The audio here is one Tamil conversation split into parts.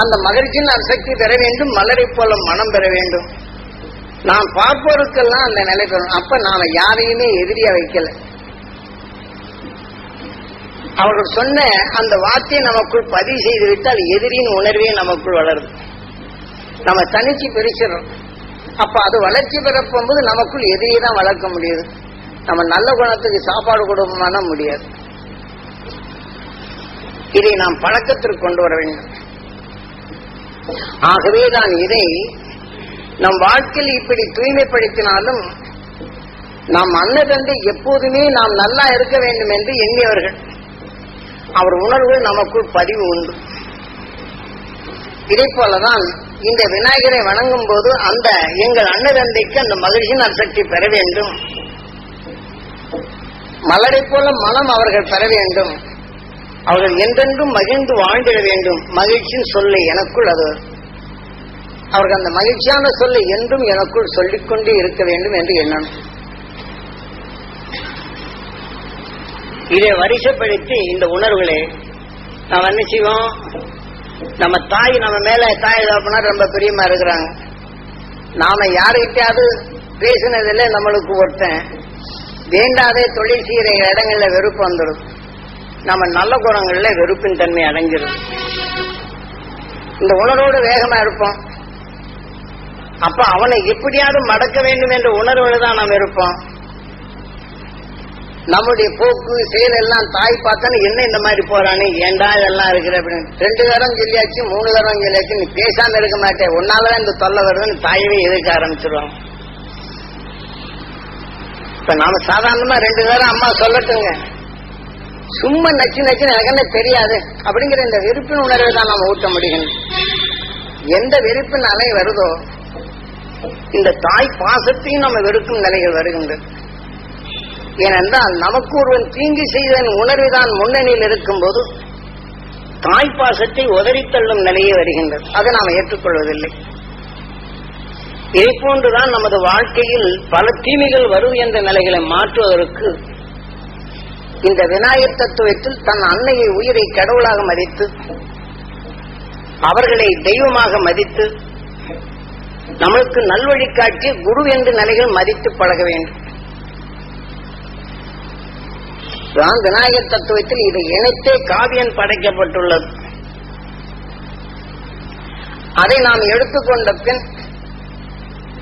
அந்த மகிழ்ச்சியின் அசக்தி பெற வேண்டும் மலரை போல மனம் பெற வேண்டும். நாம் பார்ப்போருக்கெல்லாம் அந்த நிலை பெறணும் அப்ப நாம யாரையுமே எதிரியா வைக்கல. அவர்கள் சொன்ன அந்த வார்த்தையை நமக்குள் பதிவு செய்து விட்டால் எதிரின் உணர்வே நமக்குள் வளருது. நம்ம தனிச்சு பிரிச்சிடறோம். அப்ப அது வளர்ச்சி பெற நமக்குள் எதிரியை தான் வளர்க்க முடியுது. நம்ம நல்ல குணத்துக்கு சாப்பாடு கொடுப்போம்னா முடியாது. இதை நாம் பழக்கத்திற்கு கொண்டு வர வேண்டும். ஆகவே தான் இதை நம் வாழ்க்கையில் இப்படி தூய்மைப்படுத்தினாலும் நாம் அன்னதந்தை எப்போதுமே நாம் நல்லா இருக்க வேண்டும் என்று எண்ணியவர்கள். அவர் உணர்வு நமக்குள் பதிவு உண்டு. இதே போலதான் இந்த விநாயகரை வணங்கும் போது அந்த எங்கள் அன்னதந்தைக்கு அந்த மகிழ்ச்சியின் அசக்தி பெற வேண்டும். மலரை போல மனம் அவர்கள் பெற வேண்டும். அவர்கள் என்றென்றும் மகிழ்ந்து வாழ்ந்திட வேண்டும். மகிழ்ச்சியின் சொல்லை எனக்குள் அது. அவர்கள் அந்த மகிழ்ச்சியான சொல்லை என்றும் எனக்குள் சொல்லிக்கொண்டே இருக்க வேண்டும் என்று எண்ணணும். இதை வரிசைப்படுத்தி இந்த உணர்வுகளை நாம் என்ன செய்வோம்? நம்ம தாய் நம்ம மேல தாய் தகப்பனா ரொம்ப பிரியமா இருக்கிறாங்க. நாம யாருக்கிட்டையாவது பேசினதில்ல நம்மளுக்கு ஒருத்தன். வேண்டாதே தொழில் செய்யற இடங்கள்ல வெறுப்பு வந்துடும். நம்ம நல்ல குணங்கள்ல வெறுப்பின் தன்மை அடைஞ்சிருது இந்த உணர்வோடு வேகமா இருப்போம். அப்ப அவனை எப்படியாவது மடக்க வேண்டும் என்ற உணர்வுல தான் நாம் இருப்போம். நம்முடைய போக்கு செயல் எல்லாம் தாய் பார்த்தானே என்ன இந்த மாதிரி போறானு ஏண்டா இதெல்லாம் இருக்கிற அப்படின்னு. ரெண்டு தரம் சொல்லியாச்சு மூணு தரம் சொல்லியாச்சு நீ பேசாம இருக்க மாட்டேன் உன்னாலதான் இந்த தொல்லை வருதுன்னு தாயவே எதிர்க்க ஆரம்பிச்சிருவாங்க. இப்ப நாம சாதாரணமா ரெண்டு தரம் அம்மா சொல்லட்டுங்க. சும்மா நச்சு நச்சு எனக்கு தெரியாது. அப்படிங்கிற இந்த வெறுப்பின் உணர்வை தான் நாம ஊட்ட முடியும். எந்த வெறுப்பின் அலை வருதோ இந்த தாய் பாசத்தையும் நம்ம வெறுக்கும் நிலைகள் வருகின்றது ஏனென்றால் நமக்கு ஒருவன் தீங்கு செய்தன் உணர்வு தான் முன்னணியில் இருக்கும்போது தாய் பாசத்தை உதறித்தள்ளும் நிலையே வருகின்றது அதை நாம் ஏற்றுக்கொள்வதில்லை. இதை போன்றுதான் நமது வாழ்க்கையில் பல தீமைகள் வரும் என்ற நிலைகளை மாற்றுவதற்கு இந்த விநாயகர் தத்துவத்தில் தன் அன்னையை உயிரை கடவுளாக மதித்து அவர்களை தெய்வமாக மதித்து நம்மளுக்கு நல்வழி காட்டி குரு என்ற நிலைகள் மதித்து பழக வேண்டும். தான் விநாயகர் தத்துவத்தில் இதை இணைத்தே காவியம் படைக்கப்பட்டுள்ளது. அதை நாம் எடுத்துக்கொண்ட பின்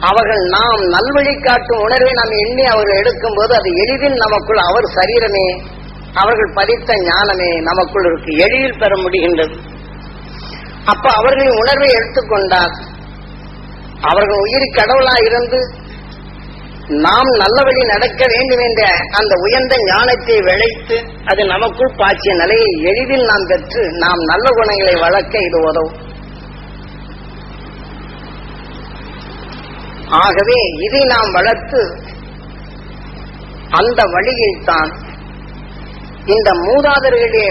அவர்கள் நாம் நல்வழி காட்டும் உணர்வை நாம் எண்ணி அவர்கள் எடுக்கும் போது அது எளிதில் நமக்குள் அவர் சரீரமே அவர்கள் பதித்த ஞானமே நமக்குள் இருக்கு எளிதில் பெற முடிகின்றது. அப்ப அவர்களின் உணர்வை எடுத்துக்கொண்டார் அவர்கள் உயிர் கடவுளா இருந்து நாம் நல்ல வழி நடக்க வேண்டும் என்ற அந்த உயர்ந்த ஞானத்தை விளைத்து அது நமக்குள் பாய்ச்சிய நிலையை எளிதில் நாம் பெற்று நாம் நல்ல குணங்களை வளர்க்க இது உதவும். ஆகவே இதை நாம் வளர்த்து அந்த வழியில் தான் இந்த மூதாதர்களுடைய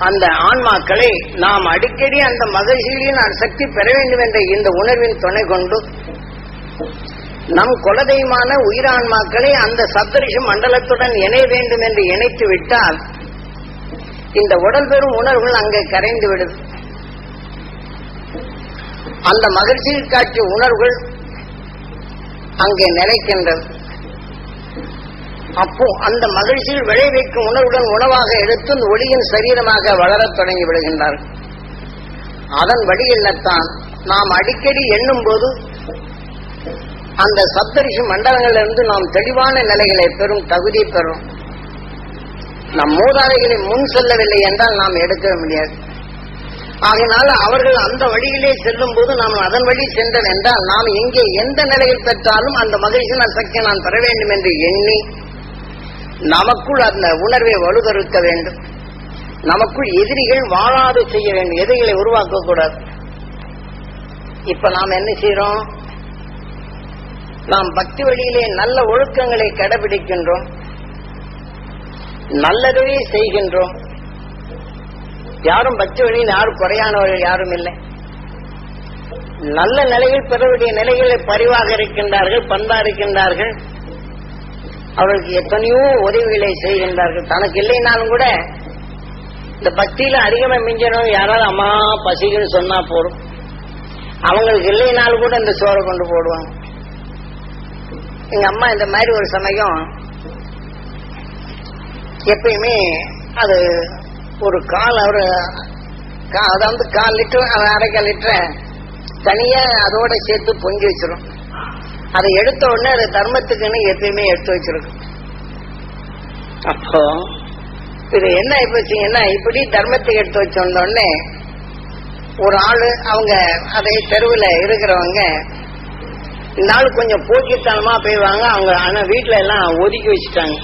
அந்த ஆன்மாக்களை நாம் அடிக்கடி அந்த மகிழ்ச்சியின் சக்தி பெற வேண்டும் என்ற இந்த உணர்வின் துணை கொண்டு நம் குலதெய்வமான உயிரான்மாக்களை அந்த சப்தரிஷ மண்டலத்துடன் இணைய வேண்டும் என்று இணைத்து விட்டால் இந்த உடல் பெறும் உணர்வுகள் அங்கே கரைந்துவிடும் அந்த மகிழ்ச்சியில் காட்டிய உணர்வுகள் அங்கே நிலைக்கின்றது. அப்போ அந்த மகிழ்ச்சியில் விளைவிக்கும் உணர்வுடன் உணவாக எடுத்து அந்த ஒளியின் சரீரமாக வளரத் தொடங்கி விடுகின்றார்கள் அதன் வழியில்தான் நாம் அடிக்கடி எண்ணும் போது அந்த சப்தரிஷி மண்டலங்களிலிருந்து நாம் தெளிவான நிலைகளை பெறும் தகுதி பெறும். நம் மூதாதைகளை முன் செல்லவில்லை என்றால் நாம் எடுக்க முடியாது. ஆகையினால அவர்கள் அந்த வழியிலே செல்லும் போது நாம் அதன் வழி சென்றன் என்றால் நாம் இங்கே எந்த நிலையில் பெற்றாலும் அந்த மகிழ்ச்சியின் சக்தியை நான் பெற வேண்டும் என்று எண்ணி நமக்குள் அந்த உணர்வை வலுதறுக்க வேண்டும். நமக்குள் எதிரிகள் வாழாது செய்ய வேண்டும். எதிரிகளை உருவாக்க கூடாது. இப்ப நாம் என்ன செய்யறோம் நாம் பக்தி வழியிலே நல்ல ஒழுக்கங்களை கடைபிடிக்கின்றோம். நல்லதவே செய்கின்றோம். யாரும் பக்தி வழியில் யாரும் குறையானவர்கள் யாரும் இல்லை. நல்ல நிலையில் பெறக்கூடிய நிலைகளை பரிவாக இருக்கின்றார்கள் பண்பா இருக்கின்றார்கள். அவர்களுக்கு எத்தனையோ உதவிகளை செய்கின்றார்கள். தனக்கு இல்லைனாலும் கூட இந்த பக்தியில அதிகமா மிஞ்சணும் யாராவது அம்மா பசிக்குன்னு சொன்னா போதும். அவங்களுக்கு இல்லைனாலும் கூட இந்த சோறை கொண்டு போடுவாங்க. எங்க அம்மா இந்த மாதிரி ஒரு சமயம் எப்பயுமே அது ஒரு கால் ஒரு கா- அதாவது கால் லிட்டர் அரைக்கால் லிட்டரை தனியா அதோட சேர்த்து பொங்கி வச்சிரும். அதை எடுத்த உடனே அது தர்மத்துக்குன்னு எப்பயுமே எடுத்து வச்சிருக்கும். அப்போ? இது என்ன ஆயிப்போச்சுங்கன்னா இப்படி தர்மத்துக்கு எடுத்து வச்ச உடனே ஒரு ஆளு அவங்க அதை தெருவில் இருக்கிறவங்க இந்த ஆளு கொஞ்சம் போக்கித்தனமா போய்வாங்க அவங்க ஆனா வீட்டுல எல்லாம் ஒதுக்கி வச்சுட்டாங்க.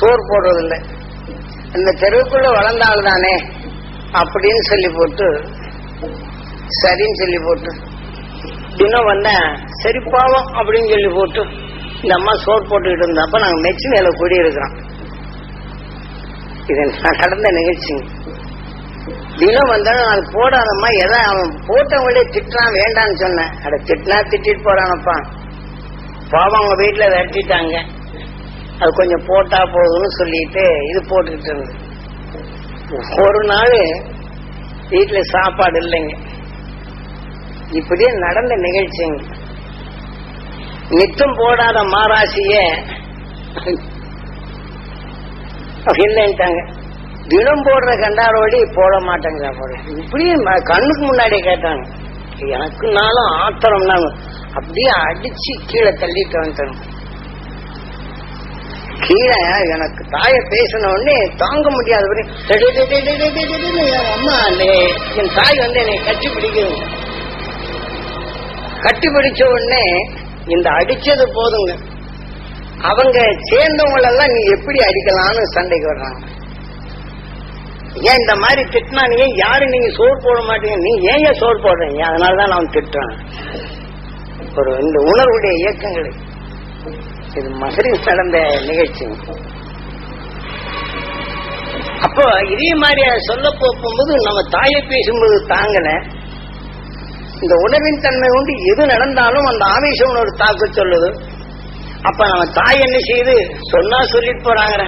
சோறு போடுறதில்ல. இந்த தெருவுக்குள்ள வளர்ந்தாள் தானே அப்படின்னு சொல்லி போட்டு சரின்னு சொல்லி போட்டு தினம் வந்தேன் சரி பாவம் அப்படின்னு சொல்லி போட்டு இந்த அம்மா சோறு போட்டுக்கிட்டு இருந்தப்ப நாங்க மெச்சு மேல கூடியிருக்கிறோம். இது நடந்த நிகழ்ச்சிங்க. தினம் வந்தாலும் அது போடாதம்மா எதை அவன் போட்டவங்களே திட்டுறான் வேண்டான்னு சொன்னேன். அட திட்டினா திட்டிட்டு போறானப்பா. பாவம் அவங்க வீட்டுல விரட்டிட்டாங்க. அது கொஞ்சம் போட்டா போதும்னு சொல்லிட்டு இது போட்டுக்கிட்டு இருந்தது ஒரு நாள் வீட்டுல சாப்பாடு இல்லைங்க. இப்படியே நடந்த நிகழ்ச்சிங்க நித்தம் போடாத மாராசிய. இல்லைன்ட்டாங்க தினம் போடுற கண்டாரோடி போட மாட்டேங்கிற போல. இப்படியே ம- கண்ணுக்கு முன்னாடி கேட்டாங்க. எனக்குனாலும் ஆத்திரம்னாங்க. அப்படியே அடிச்சு கீழே தள்ளிட்டு வந்துட்டேன். கீழே எனக்கு தாய பேசின உடனே தாங்க முடியாத வரை டே, டே, டே, டே, என் அம்மா என் தாய் வந்து என்னை கட்டி பிடிக்குது கட்டி பிடிச்ச உடனே இந்த அடிச்சது போதுங்க அவங்க சேர்ந்தவங்களெல்லாம் நீ எப்படி அடிக்கலாம்னு சண்டைக்கு வர்றாங்க ஏன் இந்த மாதிரி திட்டினா நீ யாரும் நீங்க சோறு போட மாட்டீங்க நீ ஏன் ஏன் சோறு போடுறீங்க அதனாலதான் நான் திட்டுறேன் ஒரு இந்த உணர்வுடைய இயக்கங்களை இது மதுரையில் நடந்த நிகழ்ச்சி. அப்போ இதே மாதிரி சொல்ல போகும்போது நம்ம தாயை பேசும்போது தாங்கல. இந்த உணவின் தன்மை உண்டு எது நடந்தாலும் அந்த ஆவேசம் ஒரு தாக்கு சொல்லுது. அப்ப நம்ம தாய் என்ன செய்யுது? சொன்னா சொல்லிட்டு போறாங்க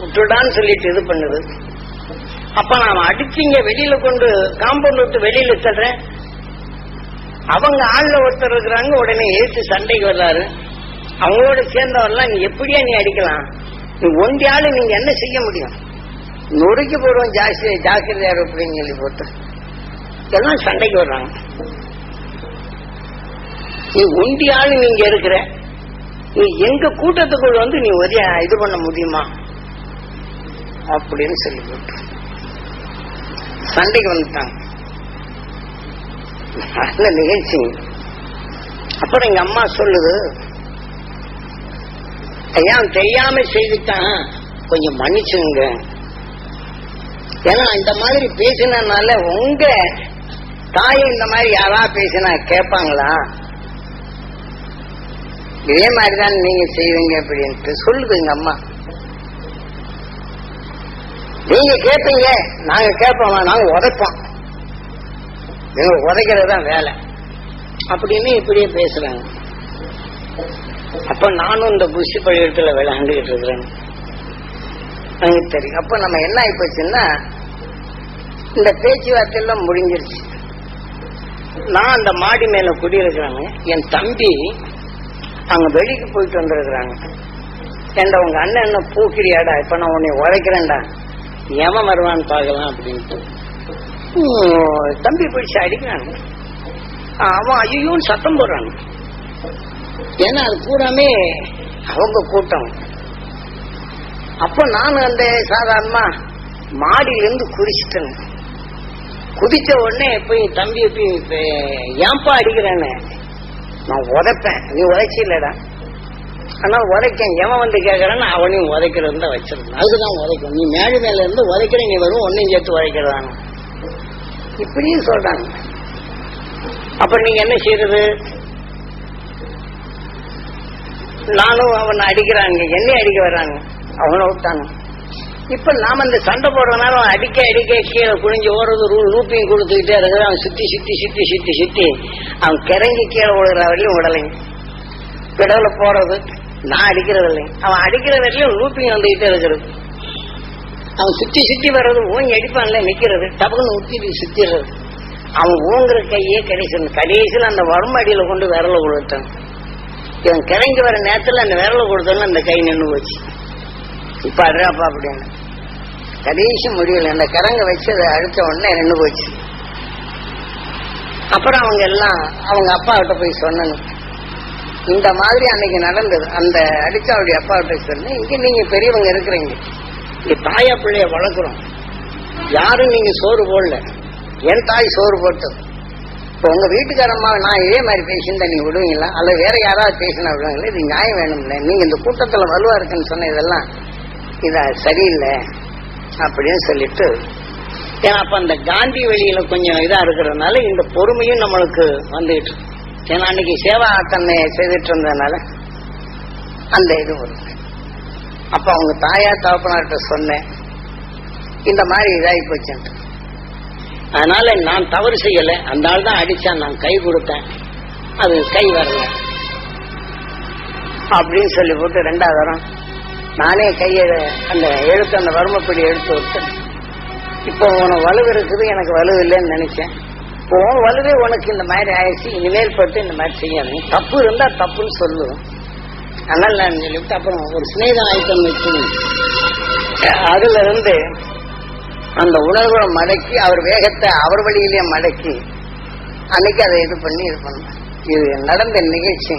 விட்டுடான்னு சொல்லிட்டு இது பண்ணுது. அப்ப நாம அடிச்சிங்க வெளியில கொண்டு காம்பவுண்ட் விட்டு வெளியில தர்றேன். அவங்க ஆள்ல ஒருத்தர் இருக்கிறாங்க உடனே ஏற்று சண்டைக்கு வர்றாரு. அவங்களோட சேர்ந்தவரெல்லாம் நீ எப்படியா நீ அடிக்கலாம்? நீ ஒண்டியாலும் நீங்க என்ன செய்ய முடியும்? நொறுக்கி போடுவோம் ஜாஸ்தி ஜாக்கிரதையார் அப்படின்னு சொல்லி போட்டு. எல்லாம் சண்டைக்கு வர்றாங்க. நீ ஒண்டி நீங்க இருக்கிற. நீ எங்க கூட்டத்துக்குள் வந்து நீ ஒரே இது பண்ண முடியுமா? அப்படின்னு சொல்லி போட்டு. சண்டைக்கு வந்துட்டாங்க. நல்ல நிகழ்ச்சி. அப்புறம் எங்க அம்மா சொல்லுது ஐயா தெரியாம செய்துட்டான் கொஞ்சம் மன்னிச்சுங்க. ஏன்னா இந்த மாதிரி பேசினால உங்க தாய் இந்த மாதிரி யாரா பேசினா கேட்பாங்களா? இதே மாதிரிதான் நீங்க செய்வீங்க அப்படின்ட்டு சொல்லுது எங்க அம்மா. நீங்க கேட்பீங்க நாங்க கேட்போம்? நாங்க உதைப்போம். நீங்க உதைக்கிறது தான் வேலை. அப்படின்னு இப்படியே பேசுறாங்க. அப்ப நானும் இந்த புஷி பள்ளியிடத்துல விளையாண்டுகிட்டு இருக்கிறேன். எனக்கு தெரியும். அப்ப நம்ம என்ன ஆயிப்போச்சுன்னா இந்த பேச்சுவார்த்தை எல்லாம் முடிஞ்சிருச்சு. நான் அந்த மாடி மேல குடியிருக்கிறாங்க. என் தம்பி அவங்க வெளிக்கு போயிட்டு வந்திருக்கிறாங்க. ஏண்டா உங்க அண்ணன் என்ன பூக்கிறியாடா? இப்ப நான் உன்னை உழைக்கிறேன்டா எவன் வருவான்னு பார்க்கலாம் அப்படின்ட்டு. தம்பி பிடிச்சு அடிக்கிறாங்க. அவன் ஐயோன்னு சத்தம் போடுறாங்க. ஏன்னா அது பூராமே அவங்க கூட்டம். அப்ப நான் அந்த சாதாரணமா மாடியிலிருந்து குதிச்சிட்டேன். குதிச்ச உடனே போய் தம்பி போய் ஏன்பா அடிக்கிறேன்னு? நான் உதைப்பேன். நீ உதைச்சி இல்லடா. ஆனா உதைக்கேன். எவன் வந்து கேட்கறான்னு அவனையும் உதைக்கிறது தான் வச்சிருந்தான் அதுக்குதான் உதைக்கும் நீ மேடு மேல இருந்து உதைக்கிற நீ வரும் ஒன்னையும் சேர்த்து உதைக்கிறதாங்க இப்படியும் சொல்றாங்க. அப்ப நீங்க என்ன செய்யறது நானும் அவனை அடிக்கிறாங்க. என்னையும் அடிக்க வர்றாங்க. அவனை விட்டாங்க. இப்ப நாம இந்த சண்டை போடுறதுனால அவன் அடிக்க அடிக்க கீழே குனிஞ்சு ஓடுறது ரூ லூப்பையும் கொடுத்துக்கிட்டே இருக்கிறது. அவன் சுத்தி சுத்தி சுத்தி சுத்தி சுத்தி. அவன் கிறங்கி கீழே விழுகிற வரையிலும் விடலைங்க. பிடவுல போறது நான் அடிக்கிறது இல்லைங்க. அவன் அடிக்கிற வரையிலும் லூப்பிங் வந்துகிட்டே இருக்கிறது. அவன் சுத்தி சுத்தி வர்றது ஓங்கி அடிப்பான்ல நிக்கிறது. டபுன்னு ஊத்திட்டு சுத்திடுறது. அவன் ஓங்குற கையே கடைசி கடைசியில் அந்த வரும்படியில கொண்டு விரல கொடுத்தான் இவன் கிறங்கி வர நேரத்தில் அந்த விரலை கொடுத்தோன்னு அந்த கை நின்று போச்சு. இப்போ அடுறாப்பா அப்படின்னு. கடைசி முடியல. அந்த கரங்க வச்சு அதை அழுத்த உடனே நின்று போச்சு. அப்புறம் அவங்க எல்லாம் அவங்க அப்பாவிட்ட போய் சொன்னணும். இந்த மாதிரி அன்னைக்கு நடந்தது. அந்த அடிச்சாவுடைய அப்பாவிட்ட சொன்னேன் இங்கே நீங்க பெரியவங்க இருக்கிறீங்க. நீ தாயா பிள்ளைய வளர்க்குறோம். யாரும் நீங்க சோறு போடல. என் தாய் சோறு போட்டது. இப்போ உங்க வீட்டுக்காரம்மா நான் இதே மாதிரி பேசியிருந்தா நீங்க விடுவீங்களா? அல்ல வேற யாராவது பேசினா விடுவீங்களா? இது நியாயம் வேணும்ல. நீங்க இந்த கூட்டத்துல வலுவா இருக்குன்னு சொன்ன இதெல்லாம் இது சரியில்லை அப்படின்னு சொல்லிட்டு ஏன்னா அப்ப அந்த காந்தி வெளியில கொஞ்சம் இதா இருக்கிறதுனால இந்த பொறுமையும் நம்மளுக்கு வந்துகிட்டு ஏன்னா அன்னைக்கு சேவா தன்னை செய்துட்டு இருந்ததுனால அந்த இது வரும். அப்ப அவங்க தாயார் தகப்பனார்கிட்ட சொன்னேன் இந்த மாதிரி இதாகி போச்சுன்ட்டு. அதனால நான் தவறு செய்யல. அந்த ஆள் தான் அடிச்சா நான் கை கொடுத்தேன். அது கை வரல. அப்படின்னு சொல்லி போட்டு ரெண்டாவது வரம் நானே கையை அந்த எழுத்து அந்த வறுமைப்படி எடுத்து விட்டேன். இப்போ உனக்கு வலு இருக்குது. எனக்கு வலு இல்லைன்னு நினைச்சேன். இப்போ உன் வலுவே உனக்கு இந்த மாதிரி ஆயிடுச்சு. இனிமேல் பட்டு இந்த மாதிரி செய்யணும் தப்பு இருந்தா தப்புன்னு சொல்லுவேன் அதனால நான் சொல்லிவிட்டு அப்புறம் ஒரு சிநேகம் ஐட்டம் வச்சு அதுல இருந்து அந்த உணர்வுகளை மடக்கி அவர் வேகத்தை அவர் வழியிலேயே மடக்கி அன்னைக்கு அதை இது பண்ணி இது பண்ண. இது நடந்த நிகழ்ச்சி.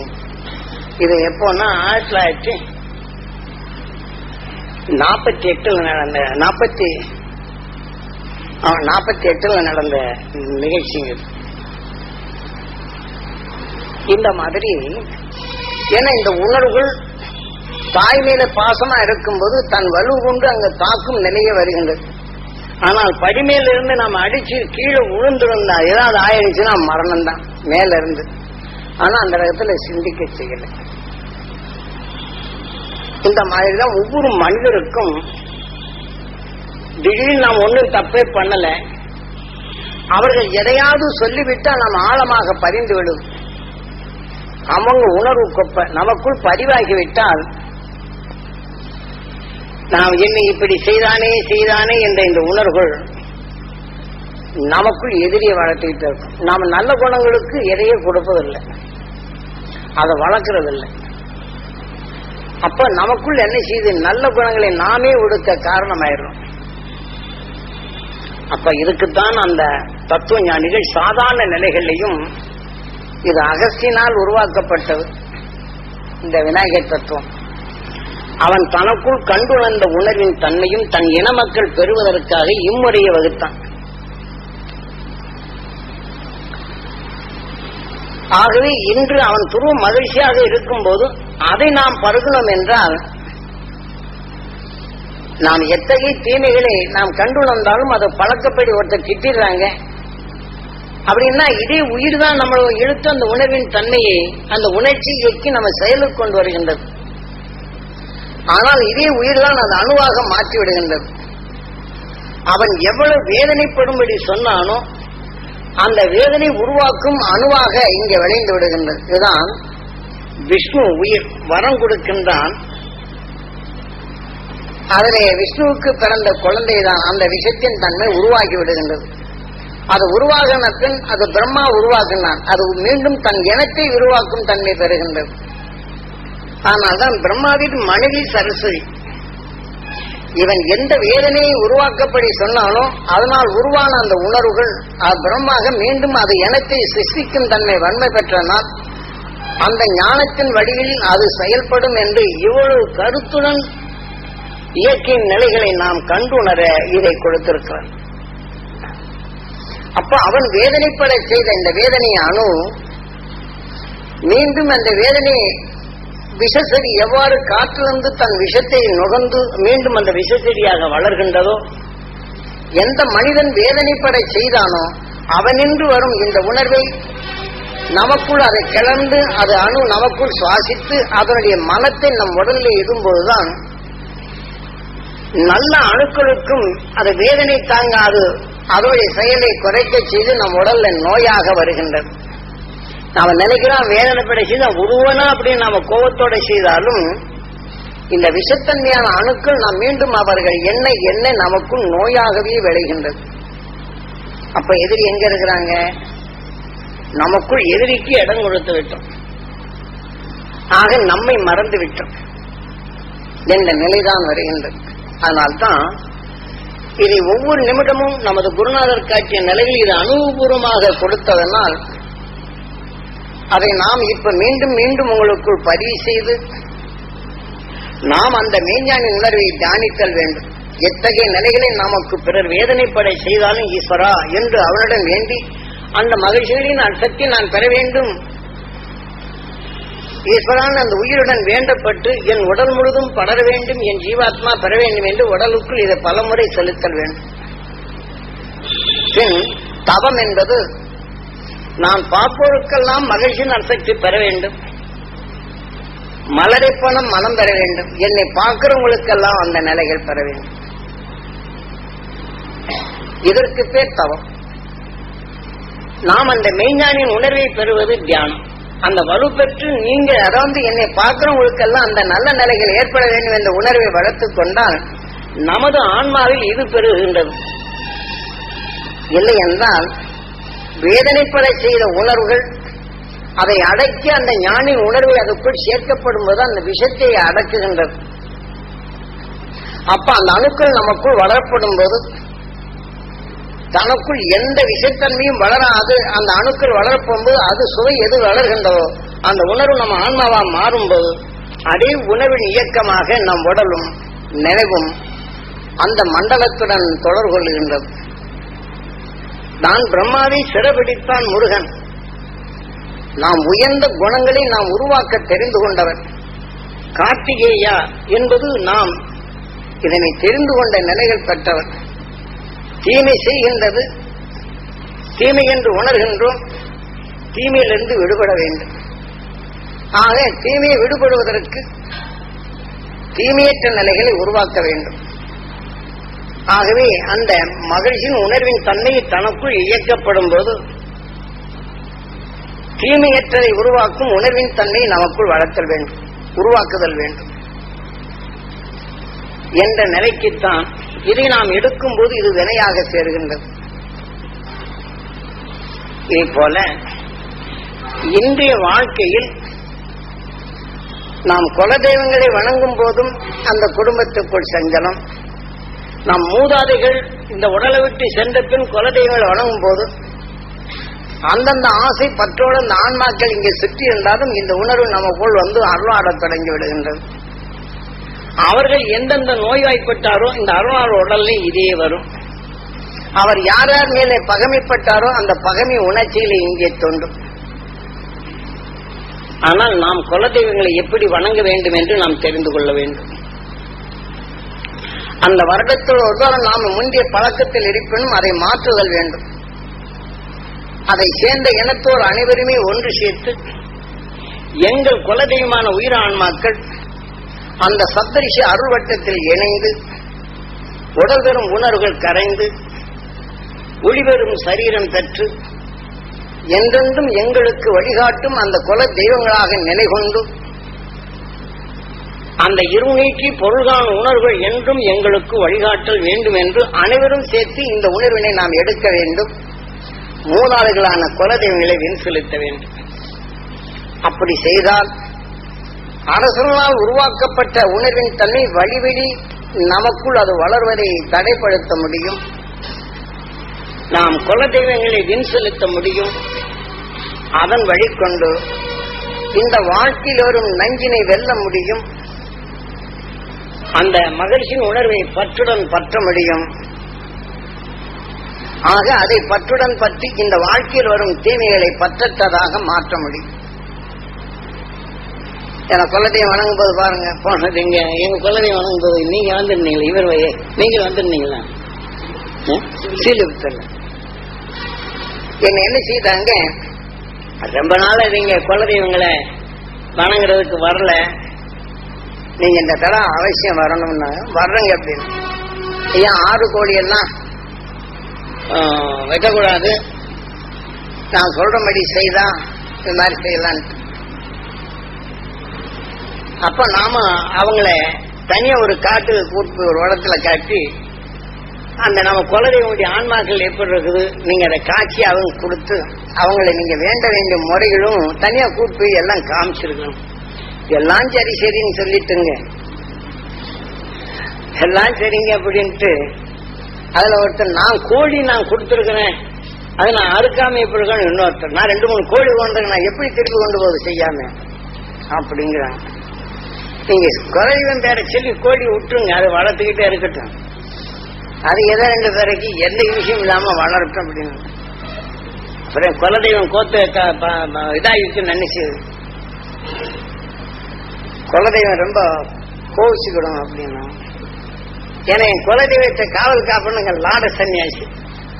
இது எப்போன்னா ஆயிரத்தி தொள்ளாயிரத்தி நாற்பத்தி எட்டுல நடந்த நாற்பத்தி நாற்பத்தி எட்டுல நடந்த நிகழ்ச்சிங்க இந்த மாதிரி ஏன்னா இந்த உணர்வுகள் தாய் மேல பாசமா இருக்கும்போது தன் வலு கொண்டு அங்க தாக்கும் நிலையே வருகின்றது. ஆனால் படிமேல இருந்து நம்ம அடிச்சு கீழே விழுந்திருந்தா ஏதாவது ஆயிடுச்சுன்னா மரணம் தான் மேல இருந்து ஆனா அந்த இடத்துல சிந்திக்க செய்யல. இந்த மாதிரிதான் ஒவ்வொரு மனிதருக்கும் திடீர்னு நாம் ஒன்றும் தப்பே பண்ணல. அவர்கள் எதையாவது சொல்லிவிட்டால் நாம் ஆழமாக பதிந்து விடும் அவங்க உணர்வு கொப்ப நமக்குள் பதிவாகி விட்டால் நாம் என்னை இப்படி செய்தானே செய்தானே என்ற இந்த உணர்வுகள் நமக்குள் எதிரியை வளர்த்துக்கிட்டு இருக்கும். நாம் நல்ல குணங்களுக்கு எதையே கொடுப்பதில்லை. அதை வளர்க்கறதில்லை. அப்ப நமக்குள் என்ன செய்து நல்ல குணங்களை நாமே ஒடுக்க காரணமாயிடும் அப்ப இதுக்குத்தான் அந்த தத்துவ ஞானிகள் சாதாரண நிலைகளிலையும் இது அகஸ்தினால் உருவாக்கப்பட்டது. இந்த விநாயகர் தத்துவம். அவன் தனக்குள் கண்டுணர்ந்த உணர்வின் தன்மையும் தன் இன மக்கள் பெறுவதற்காக இம்முறையை வகுத்தான். ஆகவே இன்று அவன் துருவ மகிழ்ச்சியாக இருக்கும்போது அதை நாம் பருகணும் என்றால் நாம் எத்தகைய தீமைகளை நாம் கண்டுணர்ந்தாலும் அதை பழக்கப்படி ஒருத்தர் திட்டிடுறாங்க அப்படின்னா இதே உயிர் தான் நம்மளை இழுத்து அந்த உணர்வின் தன்மையை அந்த உணர்ச்சி இயக்கி நம்ம செயலுக்கு கொண்டு வருகின்றது. ஆனால் இதே உயிர் தான் அது அணுவாக மாற்றி விடுகின்றது. அவன் எவ்வளவு வேதனைப்படும்படி சொன்னானோ அந்த வேதனை உருவாக்கும் அணுவாக இங்கே விளைந்து விடுகின்றது. இதுதான் விஷ்ணு உயிர் வரம் கொடுக்கின்றான். அதிலே விஷ்ணுவுக்கு பிறந்த குழந்தை தான் அந்த விஷத்தின் தன்மை உருவாகி விடுகின்றது. அது உருவாகின பின் அது பிரம்மா உருவாக்கினான். அது மீண்டும் தன் இனத்தை உருவாக்கும் தன்மை பெறுகின்றது. ஆனால்தான் பிரம்மாவின் மனைவி சரஸ்வதி. இவன் எந்த வேதனையை உருவாக்கப்படி சொன்னாலும் அதனால் உருவான அந்த உணர்வுகள் பிரம்மாக மீண்டும் அது இனத்தை சிருஷ்டிக்கும் தன்மை வன்மை பெற்றனால் அந்த ஞானத்தின் வழியில் அது செயல்படும் என்று இவ்வளவு கருத்துடன் இயற்கையின் நிலைகளை நாம் கண்டுணர இதை கொடுத்திருக்கிறான் அப்ப அவன் வேதனைப்பட செய்த இந்த வேதனை அணு மீண்டும் அந்த வேதனை விஷசெடி எவ்வாறு காற்றிலிருந்து தன் விஷத்தை நுகர்ந்து மீண்டும் அந்த விஷசெடியாக வளர்கின்றதோ எந்த மனிதன் வேதனைப்பட செய்தானோ அவனின்று வரும் இந்த உணர்வை நமக்குள் அதை கிளர்ந்து அது அணு நமக்குள் சுவாசித்து அதனுடைய மனத்தை நம் உடலில் இடும்போதுதான் நல்ல அணுக்களுக்கும் அது வேதனை தாங்காது அதனுடைய செயலை குறைக்க செய்து நம் உடல்ல நோயாக வருகின்றது. நாம நினைக்கிறோம் வேதனைப்பட செய்தான் ஒருவனா அப்படின்னு நாம கோபத்தோட செய்தாலும் இந்த விஷத்தன்மையான அணுக்கள் நாம் மீண்டும் அவர்கள் என்ன என்ன நமக்குள் நோயாகவே விளைகின்றது. அப்ப எதிரி எங்க இருக்கிறாங்க? நமக்குள் எதிரிக்கு இடம் கொடுத்து விட்டோம். ஆக நம்மை மறந்து விட்டோம். என்ற நிலைதான் வருகின்றது. அதனால்தான் இதை ஒவ்வொரு நிமிடமும் நமது குருநாதர் காட்டிய நிலையில் இது அனுபவபூர்வமாக கொடுத்ததனால் அதை நாம் இப்ப மீண்டும் மீண்டும் உங்களுக்குள் பதிவு செய்து நாம் அந்த மெய்ஞானி உணர்வை தியானித்தல் வேண்டும். எத்தகைய நிலைகளை நமக்கு பிறர் வேதனைப்பட செய்தாலும் ஈஸ்வரா என்று அவனிடம் வேண்டி அந்த மகிழ்ச்சிகளின் அர்த்தத்தை நான் பெற வேண்டும். ஈஸ்வரான் அந்த உயிருடன் வேண்டப்பட்டு என் உடல் முழுதும் படர வேண்டும் என் ஜீவாத்மா பெற வேண்டும் என்று உடலுக்குள் இதை பலமுறை செலுத்தல் வேண்டும். பின் தவம் என்பது நான் பார்ப்போருக்கெல்லாம் மகிழ்ச்சியின் அசக்தி பெற வேண்டும். மலரைப்பணம் மனம் பெற வேண்டும். என்னை பார்க்கிறவங்களுக்கெல்லாம் அந்த நிலைகள் பெற வேண்டும். இதற்கு பேர் தவம். நாம் அந்த மெய்ஞானின் உணர்வை பெறுவது தியானம். அந்த வலு பெற்று நீங்க அதாவது என்னை பார்க்கிறவங்களுக்கெல்லாம் அந்த நல்ல நிலைகள் ஏற்பட வேண்டும் என்ற உணர்வை வளர்த்துக் கொண்டால் நமது ஆன்மாவில் இது பெறுகின்றது. இல்லை என்றால் வேதனைப்பட செய்த உணர்வுகள் அதை அடக்கி அந்த ஞானின் உணர்வை அதுக்குள் சேர்க்கப்படும் போது அந்த விஷத்தை அடக்குகின்றது. அப்ப அந்த அணுக்கள் நமக்குள் வளரப்படும் போது தனக்குள் எந்த விஷத்தன்மையும் வளராது. அந்த அணுக்கள் வளரப்போகும்போது அது சுவை எது வளர்கின்றதோ அந்த உணர்வு நம்ம ஆன்மாவா மாறும்போது அதே உணர்வின் இயக்கமாக நம் உடலும் நினைவும் அந்த மண்டலத்துடன் தொடர்பு கொள்கின்றது நான் பிரம்மாவை சிறபிடித்தான் முருகன். நாம் உயர்ந்த குணங்களை நாம் உருவாக்க தெரிந்து கொண்டவர் கார்த்திகேயா என்பது நாம் இதனை தெரிந்து கொண்ட நிலைகள் பெற்றவர் தீமை செய்கின்றது தீமை என்று உணர்கின்றோம் தீமையிலிருந்து விடுபட வேண்டும். ஆக தீமையை விடுபடுவதற்கு தீமையற்ற நிலைகளை உருவாக்க வேண்டும். ஆகவே அந்த மகிழ்ச்சியின் உணர்வின் தன்மை தனக்குள் இயக்கப்படும் போது தீமையற்றதை உருவாக்கும் உணர்வின் தன்மை நமக்குள் வளர்த்தல் வேண்டும் உருவாக்குதல் வேண்டும் என்ற நிலைக்குத்தான் இதை நாம் எடுக்கும் போது இது வினையாக சேருகின்றது. இதே போல இன்றைய வாழ்க்கையில் நாம் குலதெய்வங்களை வணங்கும் போதும் அந்த குடும்பத்துக்குள் சஞ்சலம் நம் மூதாதைகள் இந்த உடலை விட்டு சென்ற பின் குலதெய்வங்களை வணங்கும் போது அந்தந்த ஆசை பற்றோடு அந்த ஆன்மாக்கள் இங்கே சுற்றி இருந்தாலும் இந்த உணர்வு நமக்குள் வந்து அருளாடத் தொடங்கி விடுகின்றது. அவர்கள் எந்தெந்த நோய்வாய்ப்பட்டாரோ இந்த அருளாளர் உடல்ல இதே வரும். அவர் யார் யார் மேலே பகமைப்பட்டாரோ அந்த பகமை உணர்ச்சியிலே இங்கே தோன்றும் ஆனால் நாம் குலதெய்வங்களை எப்படி வணங்க வேண்டும் என்று நாம் தெரிந்து கொள்ள வேண்டும். அந்த வருடத்தோடு நாம் முந்தைய பழக்கத்தில் இருப்பினும் அதை மாற்றுதல் வேண்டும். அதை சேர்ந்த இனத்தோர் அனைவருமே ஒன்று சேர்த்து எங்கள் குலதெய்வமான உயிரான்மாக்கள் அந்த சப்தரிஷி அருள்வட்டத்தில் இணைந்து உடல் பெறும் உணர்வுகள் கரைந்து ஒளிபெறும் சரீரம் பெற்று என்றென்றும் எங்களுக்கு வழிகாட்டும் அந்த குல தெய்வங்களாக நிலை கொண்டு அந்த இருநீக்கி பொருள்கான உணர்வுகள் என்றும் எங்களுக்கு வழிகாட்டல் வேண்டும் என்று அனைவரும் சேர்த்து இந்த உணர்வினை நாம் எடுக்க வேண்டும். மூதாதைகளான குலதெய்வங்களை வின் செலுத்த வேண்டும். அப்படி செய்தால் அரசர்களால் உருவாக்கப்பட்ட உணர்வின் தன்மை வழிவெளி நமக்குள் அது வளர்வதை தடைப்படுத்த முடியும். நாம் குலதெய்வங்களை வின் செலுத்த முடியும். அதன் வழி கொண்டு இந்த வாழ்க்கையில் வரும் நஞ்சினை வெல்ல முடியும். அந்த மகிழ்ச்சியின் உணர்வை பற்றுடன் பற்ற முடியும். ஆக அதை பற்றுடன் பற்றி இந்த வாழ்க்கையில் வரும் தீமைகளை பற்றற்றதாக மாற்ற முடியும். என குலதெய்வம் வணங்கும் போது பாருங்க போனது இங்க எங்க குலதெய்வம் வணங்கும் போது நீங்க வந்துருந்தீங்களா இவர் வய நீங்க வந்துருந்தீங்களா? சீலிபுத்தல என்ன என்ன செய்தாங்க? ரொம்ப நாள் நீங்க குலதெய்வங்களை வணங்குறதுக்கு வரல. நீங்க இந்த தடம் அவசியம் வரணும்னா வர்றங்க அப்படின்னு. ஏன் ஆறு கோழி எல்லாம் வைக்கக்கூடாது நான் சொல்றபடி செய்தா இது மாதிரி செய்யலான்ட்டு. அப்ப நாம அவங்கள தனியா ஒரு காட்டு கூட்டு ஒரு உடத்துல காட்டி அந்த நம்ம குலதெய்வனுடைய ஆன்மாக்கள் எப்படி இருக்குது? நீங்க அதை காட்சி அவங்க கொடுத்து அவங்களை நீங்க வேண்ட வேண்டிய முறைகளும் தனியா கூட்டு போய் எல்லாம் காமிச்சிருக்கணும். எல்லாம் சரி சரின்னு சொல்லிட்டுங்க. எல்லாம் சரிங்க அப்படின்ட்டு அதுல ஒருத்தர் நான் கோழி நான் கொடுத்துருக்கிறேன். அது நான் அறுக்காம எப்படி இருக்கணும் இன்னொருத்தர் நான் ரெண்டு மூணு கோழி கொண்டு நான் எப்படி திருப்பி கொண்டு போகுது செய்யாம? அப்படிங்கிறான். நீங்க குறைவன் பேரை சொல்லி கோழி விட்டுருங்க. அது வளர்த்துக்கிட்டே இருக்கட்டும். அது எதோ ரெண்டு பேருக்கு எந்த விஷயம் இல்லாம வளரட்டும் அப்படின்னு. அப்புறம் குலதெய்வம் கோத்து இதாக ப- நினைச்சு குலதெய்வம் ரொம்ப கோவிச்சுக்கிடும் அப்படின்னா. ஏன்னா என் குலதெய்வத்தை காவல் காப்பணுங்க லாட சன்னியாசி.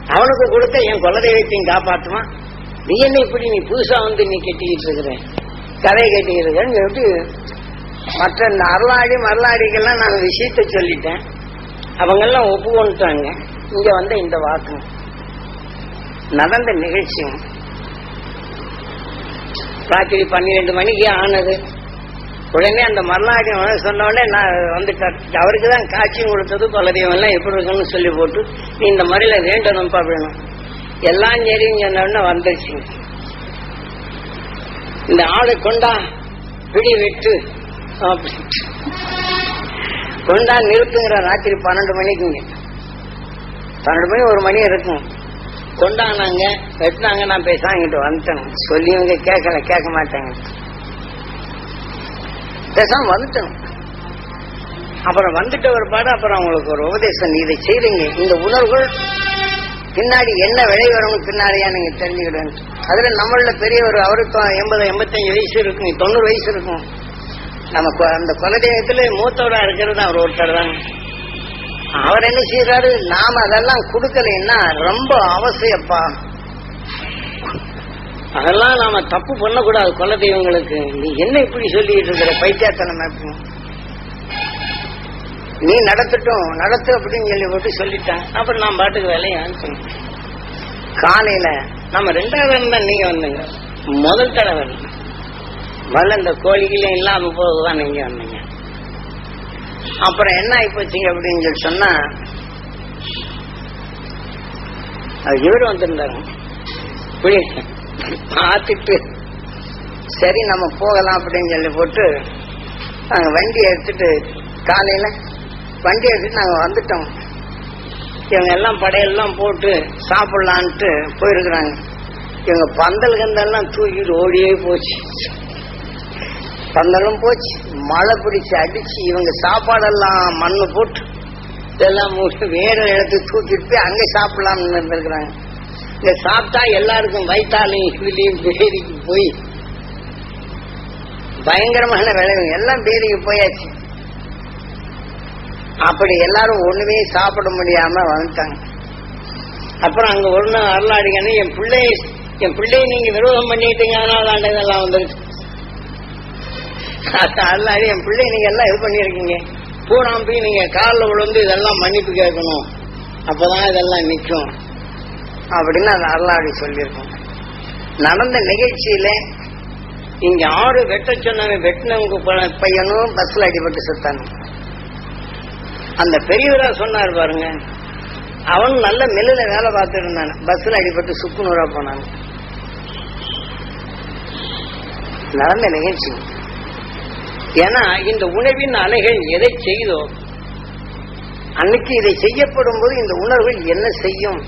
அவனுக்கு கொடுத்த என் குலதெய்வத்தையும் காப்பாற்றுவான். நீ என்ன இப்படி நீ புதுசா வந்து நீ கட்டிக்கிட்டு இருக்கிற? கதை கட்டிக்கிட்டு இருக்கேன்னு சொல்லிட்டு மற்ற இந்த அருளாடி மருளாடிகள்லாம் நான் விஷயத்த சொல்லிட்டேன். அவங்கெல்லாம் ஒப்புக்கொண்டுட்டாங்க. இங்க வந்த இந்த வாக்கு. நடந்த நிகழ்ச்சியும். ராத்திரி பன்னிரெண்டு மணிக்கு ஆனது. உடனே அந்த மறுநாடி சொன்ன உடனே நான் வந்துட்டார் அவருக்கு தான் காட்சியும் கொடுத்தது குலதெய்வம் எல்லாம் எப்படி இருக்குன்னு சொல்லி போட்டு நீ இந்த மாதிரில வேண்டணும்ப்பா வேணும். எல்லாம் சரின்னு சொன்ன வந்துருச்சு. இந்த ஆளை கொண்டா பிடி வெட்டு கொண்டா நிறுத்துங்கிற ராத்திரி பன்னெண்டு மணிக்குங்க பன்னெண்டு மணி ஒரு மணி இருக்கும். கொண்டானாங்க வெட்டினாங்க நான் பேசாம வந்துட்டேன். சொல்லி இவங்க கேட்கல கேட்க மாட்டேங்க. பேசாம வந்துட்டோம். அப்புறம் வந்துட்ட ஒரு பாடு அப்புறம் அவங்களுக்கு ஒரு உபதேசம். நீ இதை செய்றீங்க இந்த உணர்வுகள் பின்னாடி என்ன விளை வரும் பின்னாடியா நீங்க தெரிஞ்சுக்கிடுவேன் அதுல நம்மள பெரியவர் அவருக்கு எண்பது எண்பத்தஞ்சு வயசு இருக்கும். தொண்ணூறு வயசு இருக்கும். நம்ம அந்த குலதெய்வத்துல மூத்தவரா இருக்கிறது அவர் ஒருத்தர் தான். அவர் என்ன செய்யறாரு நாம அதெல்லாம் கொடுக்கலைன்னா ரொம்ப அவசியப்பா. அதெல்லாம் நாம தப்பு பண்ணக்கூடாது கொல்ல தெய்வங்களுக்கு. நீ என்ன இப்படி சொல்லிட்டு இருக்கிற? பைத்தியாத்தனம் இருக்கும் நீ நடத்தட்டும் நடத்து அப்படின்னு சொல்லி போட்டு சொல்லிட்டான். அப்புறம் நான் பாட்டுக்கு வேலையான்னு சொன்னேன் காலையில நம்ம ரெண்டாவது தான் நீங்க வந்தீங்க. முதல் தடவை முதல்ல இந்த கோழிகளையும் இல்லாம போகுதான் நீங்க வந்தீங்க. அப்புறம் என்ன ஆயிப்போச்சுங்க அப்படின்னு சொல்லி சொன்னா அது இவர் வந்திருந்தாரு. புரியுது? பார்த்துட்டு சரி நம்ம போகலாம் அப்படின்னு சொல்லி போட்டு நாங்க வண்டி எடுத்துட்டு காலையில வண்டி எடுத்துட்டு நாங்க வந்துட்டோம். இவங்க எல்லாம் படையெல்லாம் போட்டு சாப்பிடலான்ட்டு போயிருக்கிறாங்க. இவங்க பந்தல் கந்தெல்லாம் தூக்கிட்டு ஓடியே போச்சு. பந்தலும் போச்சு. மழை பிடிச்சு அடிச்சு இவங்க சாப்பாடெல்லாம் மண்ணு போட்டு இதெல்லாம் வேற இடத்துக்கு தூக்கிட்டு போய் அங்கே சாப்பிடலாம்னு இருந்திருக்கிறாங்க. இதை சாப்பிட்டா எல்லாருக்கும் வைத்தாலையும் இதுலயும் பேரிக்கு போய். பயங்கரமான விளைவு எல்லாம் பேரிக்கு போயாச்சு. அப்படி எல்லாரும் ஒண்ணுமே சாப்பிட முடியாம வந்துட்டாங்க அப்புறம் அங்க ஒரு நாள் அருளாடிங்கன்னு என் பிள்ளை என் பிள்ளையை நீங்க விரோதம் பண்ணிட்டீங்க அதனால தான் இதெல்லாம் வந்துருச்சு அருளாடி என் பிள்ளை நீங்க எல்லாம் இது பண்ணிருக்கீங்க பூராம் போய் நீங்க காலில் விழுந்து இதெல்லாம் மன்னிப்பு கேட்கணும். அப்பதான் இதெல்லாம் நிற்கும். அப்படின்னு அந்த அருளாடி சொல்லியிருக்கோம். நடந்த நிகழ்ச்சியில இங்க ஆறு வெட்ட சொன்னவன் வெட்டினவங்க பையனும் பஸ்ல அடிபட்டு செத்தாங்க அந்த பெரியவரா சொன்னார் பாருங்க அவன் நல்ல மில்லுல வேலை பார்த்துட்டு இருந்தான். பஸ்ல அடிபட்டு சுக்குநூறா போனாங்க நடந்த நிகழ்ச்சி. ஏன்னா இந்த உணவின் அலைகள் எதை செய்தோ அன்னைக்கு இதை செய்யப்படும் போது இந்த உணர்வுகள் என்ன செய்யும்?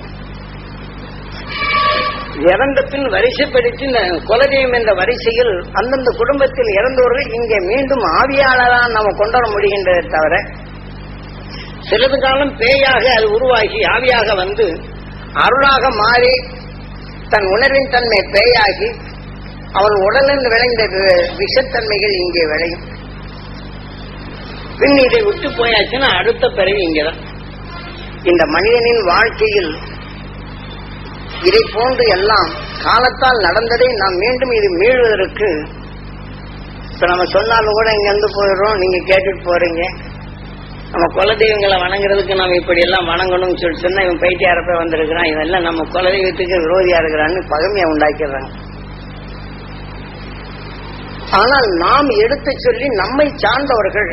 இறந்த பின் வரிசைப்படுத்தி குலதெய்வம் என்ற வரிசையில் அந்தந்த குடும்பத்தில் இறந்தவர்கள் இங்கே மீண்டும் ஆவியாளராக நம்ம கொண்டாட முடிகின்றதை தவிர சிறிது காலம் பேயாக அது உருவாகி ஆவியாக வந்து அருளாக மாறி தன் உணர்வின் தன்மை பேயாகி அவன் உடலில் விளைந்த விஷத்தன்மைகள் இங்கே விளையும். பின் இதை விட்டு போயாச்சுன்னா அடுத்த பிறகு இங்கேதான். இந்த மனிதனின் வாழ்க்கையில் இதை போன்று எல்லாம் காலத்தால் நடந்ததை நாம் மீண்டும் இது மீழ்வதற்கு இப்ப நம்ம சொன்னாலும் கூட இங்க இருந்து போயிடுறோம் நீங்க கேட்டுட்டு போறீங்க. நம்ம குலதெய்வங்களை வணங்குறதுக்கு நம்ம இப்படி எல்லாம் வணங்கணும்னு சொல்லி சொன்னா இவன் பைத்தியாரப்ப வந்திருக்கிறான். இவெல்லாம் நம்ம குலதெய்வத்துக்கு விரோதியா இருக்கிறான்னு பகமையை உண்டாக்கிடுறாங்க ஆனால் நாம் எடுத்து சொல்லி நம்மை சார்ந்தவர்கள்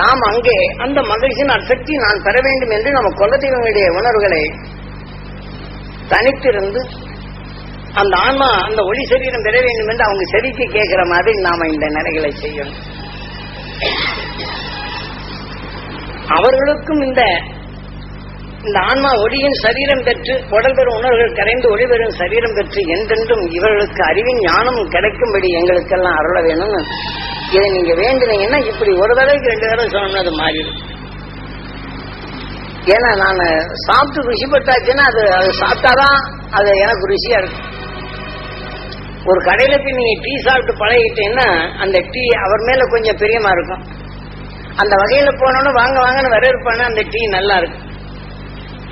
நாம் அங்கே அந்த மகிழ்ச்சியின் அசக்தி நான் பெற வேண்டும் என்று நம்ம குலதெய்வங்களுடைய உணர்வுகளை தனித்திருந்து அந்த ஆன்மா அந்த ஒளி சரீரம் பெற வேண்டும் என்று அவங்க செவிக்கு கேட்கிற மாதிரி நாம இந்த நிலைகளை செய்யணும். அவர்களுக்கும் இந்த இந்த ஆன்மா ஒளியின் சரீரம் பெற்று உடல் பெறும் உணர்வுகள் கரைந்து ஒளி பெறும் சரீரம் பெற்று என்றென்றும் இவர்களுக்கு அறிவின் ஞானம் கிடைக்கும்படி எங்களுக்கெல்லாம் அருள வேணும்னு இதை நீங்க வேண்டினீங்கன்னா இப்படி ஒரு தடவைக்கு ரெண்டு தடவை சொன்னோம்னா அது மாறிடும் ஏன்னா நான் சாப்பிட்டு ருசிப்பட்டாச்சுன்னா அது அது சாப்பிட்டாதான் அது எனக்கு ருசியா இருக்கும். ஒரு கடையில போய் நீங்க டீ சாப்பிட்டு பழகிட்டீங்கன்னா அந்த டீ அவர் மேல கொஞ்சம் பிரியமா இருக்கும். அந்த வகையில போனோன்னு வாங்க வாங்கன்னு வரவேற்பான அந்த டீ நல்லா இருக்கும்.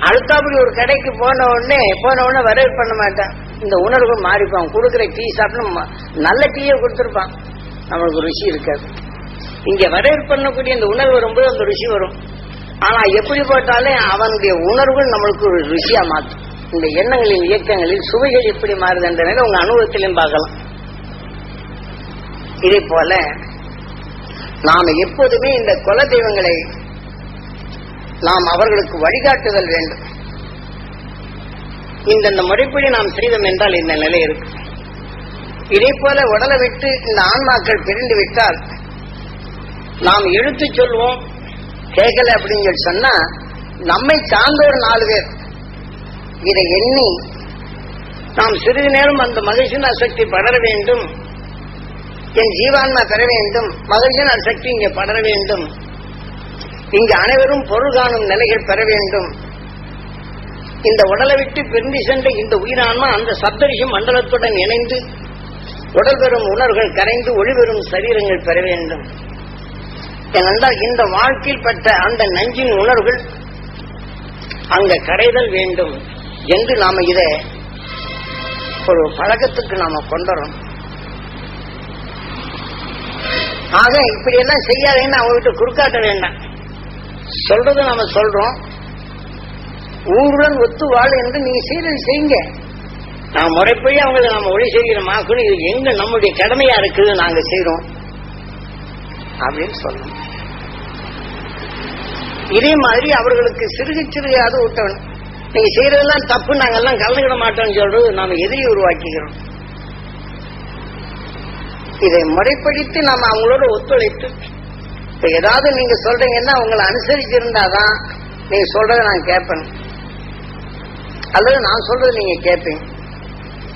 அடுத்தாப்படி ஒரு கடைக்கு போன உடனே போன உடனே வரவேற்பு பண்ண மாட்டேன். இந்த உணர்வு மாறிப்பான் கொடுக்குற டீ சாப்பிட்டு நல்ல டீயை கொடுத்துருப்பான். நம்மளுக்கு ருசி இருக்காது. இங்க வரவேற்பு பண்ணக்கூடிய இந்த உணர்வு வரும்போது அந்த ருசி வரும். ஆனா எப்படி போட்டாலே அவனுடைய உணர்வுகள் நம்மளுக்கு ஒரு ருசியா மாற்றும் இந்த எண்ணங்களின் இயக்கங்களில் சுவைகள் எப்படி மாறுது உங்க அனுபவத்திலையும் பார்க்கலாம். இதே போல நாம் எப்போதுமே இந்த குல தெய்வங்களை நாம் அவர்களுக்கு வழிகாட்டுதல் வேண்டும். இந்தந்த முறைப்படி நாம் செய்தோம் என்றால் இந்த நிலை இருக்கு. இதே போல உடலை விட்டு இந்த ஆன்மாக்கள் பிரிந்து விட்டால் நாம் எழுத்து சொல்வோம் கேட்கல அப்படின்னு சொல்லி சொன்னா நம்மை சார்ந்த ஒரு நாலு பேர். இதை எண்ணி நாம் சிறிது நேரம் அந்த மகிழ்ச்சியின் அசக்தி படர வேண்டும். என் ஜீவான்மா பெற வேண்டும். மகிழ்ச்சியின் அசக்தி இங்கே படர வேண்டும். இங்கு அனைவரும் பொருள் காணும் நிலைகள் பெற வேண்டும். இந்த உடலை விட்டு பிரிந்து சென்ற இந்த உயிரான்மா அந்த சப்தரிஷி மண்டலத்துடன் இணைந்து உடல் பெறும் உணர்வுகள் கரைந்து ஒளிபெறும் சரீரங்கள் பெற வேண்டும். ஏனென்றால் இந்த வாழ்க்கையில் பட்ட அந்த நஞ்சின் உணர்வுகள் அங்க கரைதல் வேண்டும் என்று நாம இத ஒரு பழக்கத்துக்கு நாம கொண்டுறோம் ஆக இப்படி எல்லாம் செய்யாதீங்கன்னு அவங்ககிட்ட குறுக்காட்ட வேண்டாம். சொல்றது நாம சொல்றோம். ஊருடன் ஒத்து வாழ என்று நீங்க செய்யறது செய்யுங்க. நான் முறைப்படி அவங்களை நம்ம ஒளி செய்கிறோமாக்கணும் இது எங்க நம்முடைய கடமையா இருக்குது நாங்க செய்யறோம் அப்படின்னு சொல்லணும். இதே மாதிரி அவர்களுக்கு சிறுக சிறுகையாவது ஊட்டணும். நீங்க செய்யறதெல்லாம் தப்பு நாங்கெல்லாம் கலந்துக்கிட மாட்டோம்னு சொல்றது நாம எதிரி உருவாக்கிக்கிறோம். இதை முறைப்படுத்தி நாம அவங்களோட ஒத்துழைத்து இப்ப ஏதாவது நீங்க சொல்றீங்கன்னா உங்களை அனுசரிச்சிருந்தாதான் நீங்க சொல்றத நான் கேட்பேன். அல்லது நான் சொல்றது நீங்க கேட்பீங்க.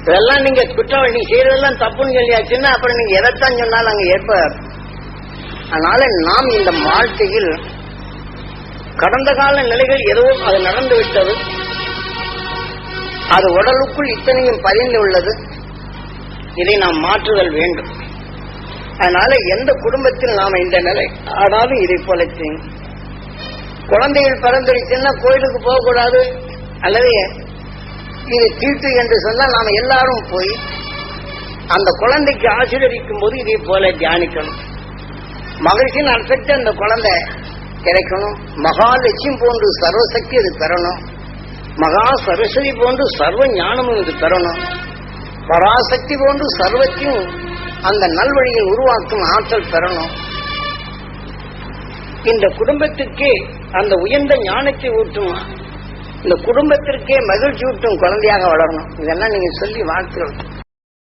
இதெல்லாம் நீங்க குற்றம் நீங்க செய்யறதெல்லாம் தப்புன்னு சொல்லியாச்சுன்னா அப்புறம் நீங்க எதைத்தான் சொன்னாலும் அங்க ஏற்ப அதனால நாம் இந்த வாழ்க்கையில் கடந்த கால நிலைகள் எதுவும் அது நடந்து விட்டது. அது உடலுக்குள் இத்தனையும் பதிந்து உள்ளது. இதை நாம் மாற்றுதல் வேண்டும். அதனால எந்த குடும்பத்தில் நாம இந்த நிலை ஆனாலும் இதை போல செய்யும். குழந்தைகள் பிறந்துடுச்சுன்னா கோயிலுக்கு போகக்கூடாது. அல்லது இது தீட்டு என்று சொன்னால் நாம் எல்லாரும் போய் அந்த குழந்தைக்கு ஆசீர்வதிக்கும் போது இதே போல தியானிக்கணும். மகிழ்ச்சின்னு அர்த்தத்தை அந்த குழந்தை கிடைக்கணும். மகாலட்சுமி போன்று சர்வசக்தி அது பெறணும். மகா சரஸ்வதி போன்று சர்வ ஞானமும் இது பெறணும். பராசக்தி போன்று சர்வத்தையும் அந்த நல்வழியை உருவாக்கும் ஆற்றல் பெறணும். இந்த குடும்பத்திற்கே அந்த உயர்ந்த ஞானத்தை ஊட்டும் இந்த குடும்பத்திற்கே மகிழ்ச்சி ஊட்டும் குழந்தையாக வளரணும். இதெல்லாம் நீங்க சொல்லி வாழ்த்துகள்.